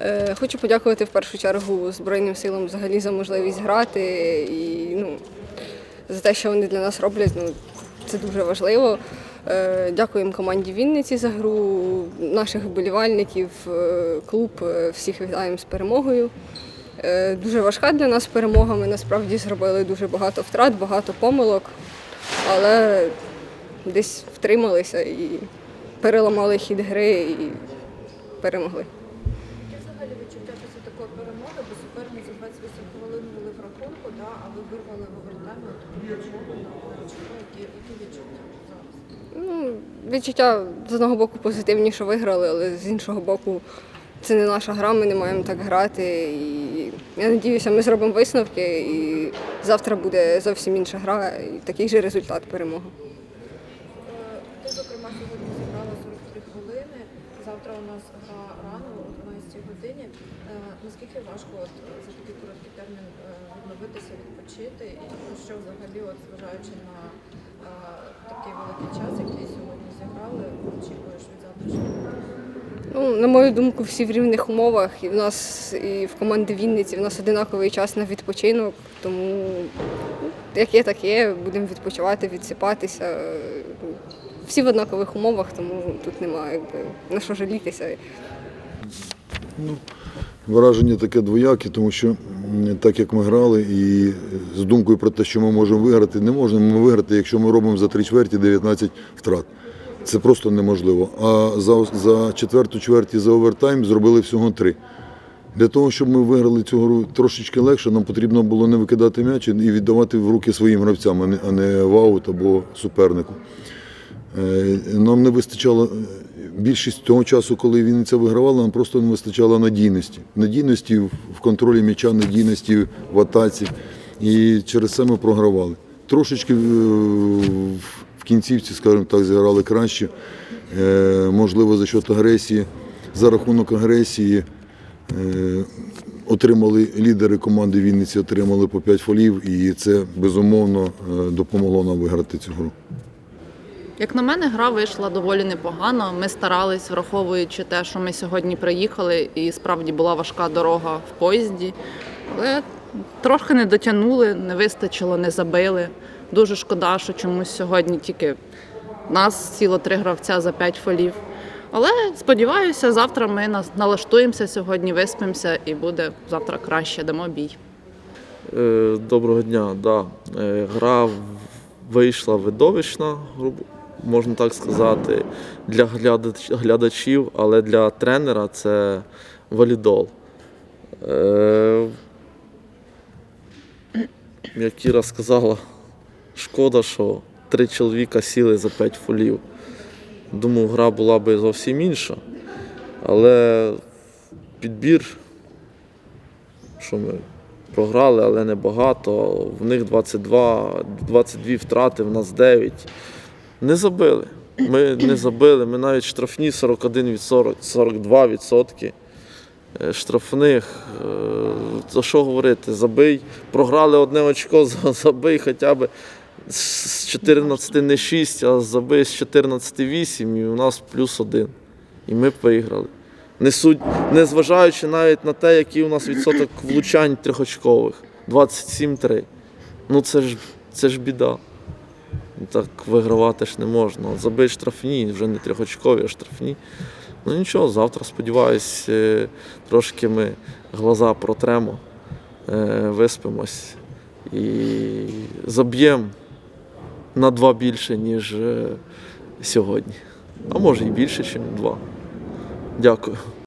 Е, Хочу подякувати в першу чергу Збройним силам взагалі за можливість грати і ну, за те, що вони для нас роблять. Ну, це дуже важливо. Е, Дякуємо команді Вінниці за гру, наших вболівальників, е, клуб, всіх вітаємо з перемогою. Дуже важка для нас перемога. Ми насправді зробили дуже багато втрат, багато помилок, але десь втрималися і переламали хід гри і перемогли. Які взагалі відчуття після такої перемоги, бо суперниці 28 хвилин були в рахунку, да, а ви вирвали в овертаймі перемогу. Які, відчуття? Ну, відчуття з одного боку позитивні, що виграли, але з іншого боку, це не наша гра, ми не маємо так грати. І я сподіваюся, ми зробимо висновки, і завтра буде зовсім інша гра, і такий же результат перемога. Зокрема, сьогодні зіграла 43 хвилини. Завтра у нас гра рано, о 12 годині. Е, Наскільки важко от, за такий короткий термін е, відновитися, відпочити? І ну, що взагалі, от, зважаючи на е, такий великий час, який сьогодні зіграли, очікуєш від завтрашнього? Ну, на мою думку, всі в рівних умовах. І в нас, і в команди Вінниці в нас одинаковий час на відпочинок. Тому ну, як є, так є. Будемо відпочивати, відсипатися. Всі в однакових умовах, тому тут немає якби, на що жалітися. Враження таке двояке, тому що так як ми грали, і з думкою про те, що ми можемо виграти, не можемо ми виграти, якщо ми робимо за три чверті 19 втрат. Це просто неможливо. А за, за четверту чверть і за овертайм зробили всього три. Для того, щоб ми виграли цю гру трошечки легше, нам потрібно було не викидати м'яч і віддавати в руки своїм гравцям, а не, а не в аут або супернику. Е, Нам не вистачало е, більшість того часу, коли Вінниця вигравала, нам просто не вистачало надійності. Надійності в контролі м'яча, надійності в атаці. І через це ми програвали. Трошечки е, в- кінцівці, скажімо так, зіграли краще. Можливо, за счет агресії, за рахунок агресії. Отримали лідери команди Вінниці, отримали по 5 фолів, і це безумовно допомогло нам виграти цю гру. Як на мене, гра вийшла доволі непогано. Ми старались, враховуючи те, що ми сьогодні приїхали, і справді була важка дорога в поїзді. Але трохи не дотягнули, не вистачило, не забили. Дуже шкода, що чомусь сьогодні тільки нас сіло три гравця за п'ять фолів. Але сподіваюся, завтра ми налаштуємося сьогодні, виспимося і буде завтра краще, дамо бій. Е, Доброго дня. Да. Е, Гра вийшла видовищна, грубо можна так сказати, для глядач- глядачів, але для тренера це валідол. Е, Як Кіра сказала, шкода, що три чоловіка сіли за п'ять фолів. Думаю, гра була би зовсім інша. Але підбір, що ми програли, але не багато. В них 22, 22 втрати, в нас 9. Не забили. Ми не забили. Ми навіть штрафні 41 від 40, 42 відсотки е, штрафних. Е, За що говорити? Забий. Програли одне очко, забий хоча б з 14 не 6, а забий з 14 8, і у нас плюс один. І ми виграли. Не суть, незважаючи навіть на те, який у нас відсоток влучань трьохочкових 27-3. Ну це ж, це ж біда. Так вигравати ж не можна. Забий штрафні, вже не трьохочкові, а штрафні. Ну нічого, завтра, сподіваюсь, е, трошки ми глаза протремо, е, виспимось і заб'ємо на два більше, ніж е, сьогодні. А може і більше, ніж два. Дякую.